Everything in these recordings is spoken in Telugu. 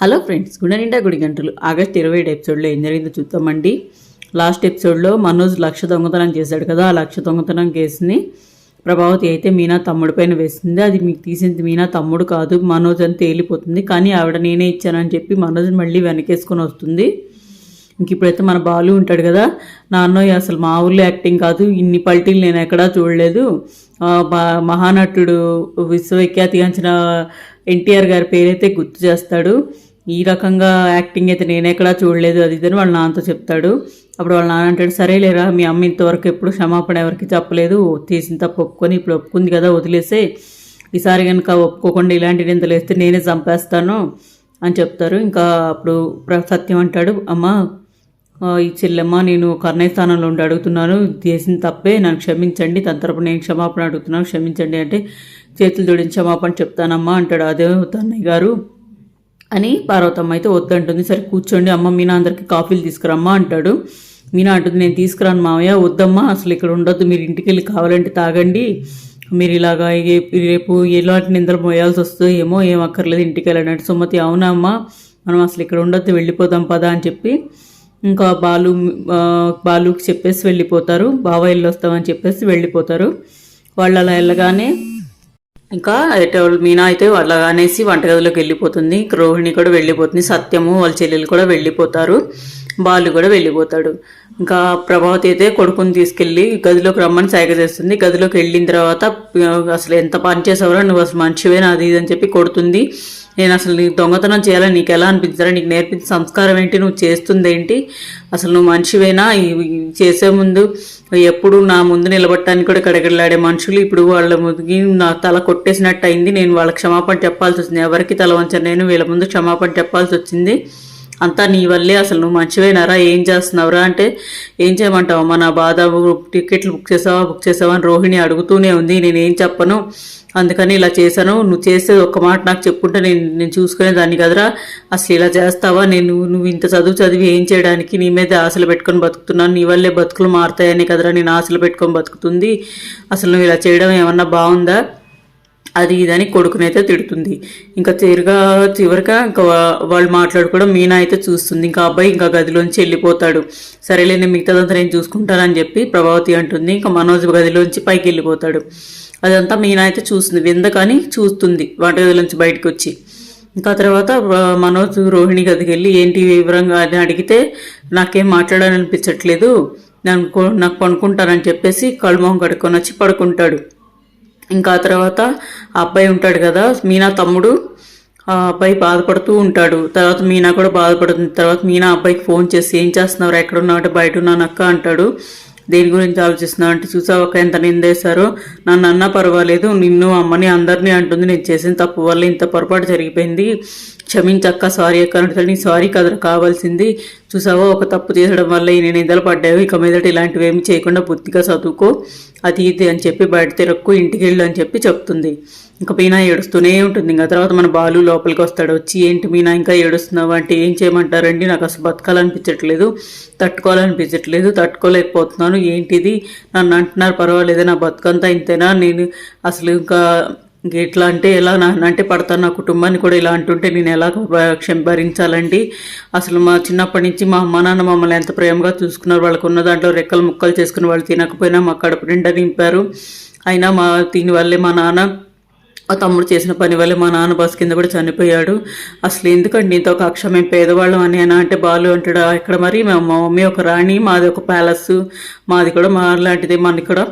హలో ఫ్రెండ్స్ గుణ నిండా గుడి గంటలు. ఆగస్ట్ ఇరవై ఏడు ఎపిసోడ్లో ఏం జరిగిందో చూద్దామండి. లాస్ట్ ఎపిసోడ్లో మనోజ్ లక్ష దొంగతనం చేశాడు కదా ఆ లక్ష దొంగతనం కేసుని ప్రభావతి అయితే మీనా తమ్ముడు పైన వేసింది. అది మీకు తీసింది మీనా తమ్ముడు కాదు మనోజ్ అని తేలిపోతుంది. కానీ ఆవిడ నేనే ఇచ్చానని చెప్పి మనోజ్ మళ్ళీ వెనకేసుకొని వస్తుంది. ఇంక ఇప్పుడైతే మన బాలు ఉంటాడు కదా నాన్నయ్య అసలు మా ఊళ్ళో యాక్టింగ్ కాదు ఇన్ని పల్టీలు నేను ఎక్కడా చూడలేదు. మహానటుడు విశ్వవిఖ్యాతి మహానటుడు విశ్వవిఖ్యాతిగాంచిన ఎన్టీఆర్ గారి పేరైతే గుర్తు చేస్తాడు. ఈ రకంగా యాక్టింగ్ అయితే నేను ఎక్కడా చూడలేదు. అది ఇదని వాళ్ళ నాన్నతో చెప్తాడు. అప్పుడు వాళ్ళ నాన్న అంటాడు సరేలేరా మీ అమ్మ ఇంతవరకు ఎప్పుడు క్షమాపణ ఎవరికి చెప్పలేదు. తీసిన తప్పు ఒప్పుకొని ఇప్పుడు ఒప్పుకుంది కదా వదిలేసే ఈసారి కనుక ఒప్పుకోకుండా ఇలాంటి నిందలు వేస్తే నేనే చంపేస్తాను అని చెప్తారు. ఇంకా అప్పుడు ప్ర- సత్యం అంటాడు అమ్మ ఈ చెల్లెమ్మ నేను కర్ణయ్య స్థానంలో ఉండి అడుగుతున్నాను. చేసిన తప్పే నన్ను క్షమించండి. తన తరపున నేను క్షమాపణ అడుగుతున్నాను. క్షమించండి అంటే చేతులు జోడించి క్షమాపణ చెప్తానమ్మా అంటాడు అదే తన్నయ్య గారు. అని పార్వతమ్మ అయితే వద్దంటుంది. సరే కూర్చోండి అమ్మ మీనా అందరికి కాఫీలు తీసుకురమ్మా అంటాడు. మీనా అంటుంది నేను తీసుకురాను మావయ్య వద్దమ్మా అసలు ఇక్కడ ఉండొద్దు మీరు ఇంటికి వెళ్ళి కావాలంటే తాగండి. మీరు ఇలాగా రేపు ఎలాంటి నిందలు మోయాల్సి వస్తుందో ఏమో ఏం అక్కర్లేదు ఇంటికి వెళ్ళండి సుమతి అవునా అమ్మా? మనం అసలు ఇక్కడ ఉండొద్దు వెళ్ళిపోదాం పదా అని చెప్పి ఇంకా బాలు బాలుకి చెప్పేసి వెళ్ళిపోతారు. బావ వెళ్ళి వస్తామని చెప్పేసి వెళ్ళిపోతారు. వాళ్ళు అలా వెళ్ళగానే ఇంకా అయితే మీనా అయితే వాళ్ళ అనేసి వంటగదిలోకి వెళ్ళిపోతుంది. రోహిణి కూడా వెళ్ళిపోతుంది. సత్యము వాళ్ళ చెల్లెలు కూడా వెళ్ళిపోతారు. బాలు కూడా వెళ్ళిపోతాడు. ఇంకా ప్రభావతి అయితే కొడుకుని తీసుకెళ్ళి గదిలోకి రమ్మని సైగ చేస్తుంది. గదిలోకి వెళ్ళిన తర్వాత అసలు ఎంత పని చేసావురా? నువ్వు అసలు మనిషివేనా అది ఇది అని చెప్పి కొడుతుంది. నేను అసలు నీకు దొంగతనం చేయాలని నీకు ఎలా అనిపించారా నీకు నేర్పించిన సంస్కారం ఏంటి? నువ్వు చేస్తుంది ఏంటి అసలు నువ్వు మనిషివేనా చేసే ముందు ఎప్పుడు నా ముందు నిలబడటానికి కూడా కడగడలాడే మనుషులు ఇప్పుడు వాళ్ళ ముందుకి నా తల కొట్టేసినట్టు అయింది నేను వాళ్ళ క్షమాపణ చెప్పాల్సి వచ్చింది. ఎవరికి తల వంచను నేను వీళ్ళ ముందు క్షమాపణ చెప్పాల్సి వచ్చింది. అంతా నీ వల్లే అసలు నువ్వు మంచివేనారా ఏం చేస్తున్నావురా అంటే ఏం చేయమంటావు మన బాధ టికెట్లు బుక్ చేసావా? బుక్ చేసావా అని రోహిణి అడుగుతూనే ఉంది. నేను ఏం చెప్పను? అందుకని ఇలా చేశాను. నువ్వు చేసేది ఒక్క మాట నాకు చెప్పుంటే నేను నేను చూసుకునే దాన్ని కదరా? అసలు ఇలా చేస్తావా? నేను నువ్వు ఇంత చదువు చదివి ఏం చేయడానికి నీ మీద ఆశలు పెట్టుకొని బతుకుతున్నాను? నీ వల్లే బతుకులు మారుతాయని కదరా? నేను ఆశలు పెట్టుకొని బతుకుతుంది. అసలు నువ్వు ఇలా చేయడం ఏమన్నా బాగుందా? అది ఇదని కొడుకునైతే తిడుతుంది. ఇంకా తీరుగా చివరిగా ఇంకా వాళ్ళు మాట్లాడుకోవడం మీనా అయితే చూస్తుంది. ఇంకా అబ్బాయి ఇంకా గదిలోంచి వెళ్ళిపోతాడు. సరేలే నేను మిగతాదంతా నేను చూసుకుంటానని చెప్పి ప్రభావతి అంటుంది. ఇంకా మనోజ్ గదిలోంచి పైకి వెళ్ళిపోతాడు. అదంతా మీనా అయితే చూస్తుంది. వింద కానీ చూస్తుంది వంటగదిలోంచి బయటకు వచ్చి ఇంకా తర్వాత మనోజ్ రోహిణి గదికి వెళ్ళి ఏంటి వివరంగా? అని అడిగితే నాకేం మాట్లాడాలనిపించట్లేదు. నేను నాకు పనుకుంటానని చెప్పేసి కళ్ళు మొహం కడుక్కొని వచ్చి పడుకుంటాడు. ఇంకా ఆ తర్వాత ఆ అబ్బాయి ఉంటాడు కదా మీనా తమ్ముడు ఆ అబ్బాయి బాధపడుతూ ఉంటాడు. తర్వాత మీనా కూడా బాధపడుతుంది. తర్వాత మీనా అబ్బాయికి ఫోన్ చేసి ఏం చేస్తున్నావు ఎక్కడ ఉన్నావు అంటే బయట ఉన్నాను అక్క అంటాడు. దేని గురించి ఆలోచిస్తున్నావు? అంటే చూసావు ఒక ఎంత నిందేశారో నన్ను అన్నా పర్వాలేదు. నిన్ను అమ్మని అందరినీ అంటుంది. నేను చేసిన తప్పు వల్ల ఇంత పొరపాటు జరిగిపోయింది. క్షమించక్క సారీ అక్క అంటే నీ సారీ కదరా కావాల్సింది. చూసావా ఒక తప్పు చేసడం వల్ల ఈ నేను నిందలు పడ్డావు ఇక మీదట ఇలాంటివి ఏమి చేయకుండా బుద్ధిగా చదువుకో. అది ఇది అని చెప్పి బయట తిరక్కు ఇంటికి వెళ్ళు అని చెప్పి చెప్తుంది. ఇంకా మీనా ఏడుస్తూనే ఉంటుంది. ఇంకా తర్వాత మన బాలు లోపలికి వస్తాడు. వచ్చి ఏంటి మీనా ఇంకా ఏడుస్తున్నావు? అంటే ఏం చేయమంటారండి? నాకు అసలు బతకాలనిపించట్లేదు. తట్టుకోవాలనిపించట్లేదు. తట్టుకోలేకపోతున్నాను. ఏంటిది? నన్ను అంటున్నారు పర్వాలేదు నా బతుకంతా ఇంతేనా? నేను అసలు ఇంకా ఇట్లా ఎట్లా అంటే ఎలా నన్ను అంటే పడతాను నా కుటుంబాన్ని కూడా ఇలా అంటుంటే నేను ఎలా భ- క్షమ భరించాలండి అసలు మా చిన్నప్పటి నుంచి మా అమ్మ నాన్న మమ్మల్ని ఎంత ప్రేమగా చూసుకున్నారు. వాళ్ళకు ఉన్న దాంట్లో రెక్కలు ముక్కలు చేసుకుని వాళ్ళు తినకపోయినా మా కడుపు నిండా నింపారు. అయినా మా దీనివల్లే మా నాన్న ఆ తమ్ముడు చేసిన పని వల్ల మా నాన్న బస్ కింద కూడా చనిపోయాడు. అసలు ఎందుకండి ఇంత ఒక అక్ష మేము పేదవాళ్ళం అని అని అంటే బాలు అంటాడు? ఇక్కడ మరి మా మా మమ్మీ ఒక రాణి మాది ఒక ప్యాలెస్ మాది కూడా మా లాంటిది. మనకి కూడా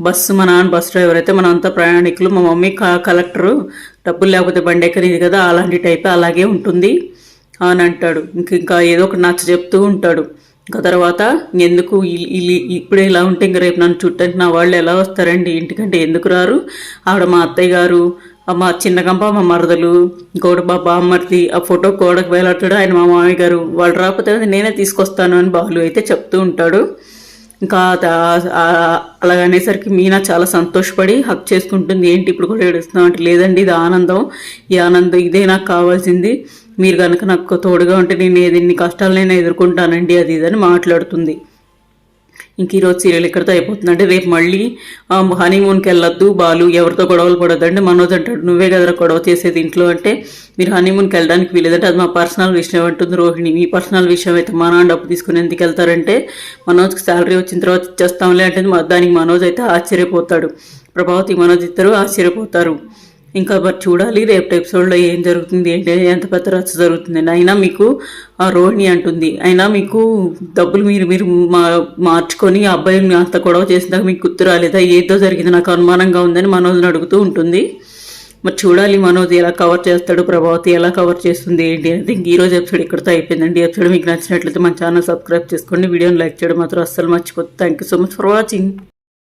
బస్సు మా నాన్న బస్ డ్రైవర్ అయితే మనంతా ప్రయాణికులు. మా మమ్మీ క- కలెక్టరు. డబ్బులు లేకపోతే బండి ఎక్కనిది కదా? అలాంటి టైప్ అలాగే ఉంటుంది అని అంటాడు. ఇంక ఇంకా ఏదో ఒకటి నచ్చ చెప్తూ ఉంటాడు. ఇంకా తర్వాత ఎందుకు ఈ- ఇప్పుడే ఇలా ఉంటే ఇంక రేపు నన్ను చుట్టానికి నా వాళ్ళు ఎలా వస్తారండి? ఇంటికంటే ఎందుకు రారు? ఆవిడ మా అత్తయ్య గారు మా చిన్నగంప మా మరదలు ఇంకోటి మా బామ్మర్ది ఆ ఫోటో గోడకు వేలాడుతాడు ఆయన మా మామయ్య గారు. వాళ్ళు రాకపోతే నేనే తీసుకొస్తాను అని బాలు అయితే చెప్తూ ఉంటాడు. ఇంకా అలాగనేసరికి అనేసరికి మీనా చాలా సంతోషపడి హక్ చేసుకుంటుంది. ఏంటి ఇప్పుడు కూడా ఏడుస్తున్నాం అంటే లేదండి ఇది ఆనందం. ఈ ఆనందం ఇదే నాకు కావాల్సింది. మీరు కనుక నాకు తోడుగా ఉంటే నేను ఏది ఎన్ని నేను ఎదుర్కొంటానండి అది ఇదని మాట్లాడుతుంది. ఇంక ఈరోజు సీరియల్ ఇక్కడితో అయిపోతుందంటే రేపు మళ్ళీ హనీమూన్కి వెళ్ళొద్దు బాలు ఎవరితో గొడవలు పడొద్దంటే మనోజ్ అంటాడు నువ్వే కదరా గొడవ చేసేది ఇంట్లో అంటే మీరు హనీమూన్కి వెళ్ళడానికి వీలేదంటే అది మా పర్సనల్ విషయం అంటుంది రోహిణి. మీ పర్సనల్ విషయం అయితే మా నాన్న డబ్బు తీసుకుని ఎందుకు వెళ్తారంటే మనోజ్కి శాలరీ వచ్చిన తర్వాత ఇచ్చేస్తాంలే అంటే మా- దానికి మనోజ్ అయితే ఆశ్చర్యపోతాడు. ప్రభావతి మనోజ్ ఇద్దరు ఆశ్చర్యపోతారు. ఇంకా మరి చూడాలి రేపు ఎపిసోడ్లో ఏం జరుగుతుంది ఏంటి ఎంత పెద్ద రచ్చ జరుగుతుంది అయినా మీకు ఆ రోహిణి అంటుంది. అయినా మీకు డబ్బులు మీరు మీరు మా మార్చుకొని ఆ అబ్బాయిని అంత గొడవ చేసినాక మీకు గుర్తు రాలేదా? ఏదో జరిగింది నాకు అనుమానంగా ఉందని మనోజ్ని అడుగుతూ ఉంటుంది. మరి చూడాలి మనోజ్ ఎలా కవర్ చేస్తాడు ప్రభావతి ఎలా కవర్ చేస్తుంది ఏంటి అనేది. ఈరోజు ఈ రోజు ఎపిసోడ్ ఇక్కడితో అయిపోయిందండి. ఎపిసోడ్ మీకు నచ్చినట్లయితే మన ఛానల్ సబ్స్క్రైబ్ చేసుకోండి. వీడియోని లైక్ చేయడం మాత్రం అస్సలు మర్చిపోతుంది thank you so much for watching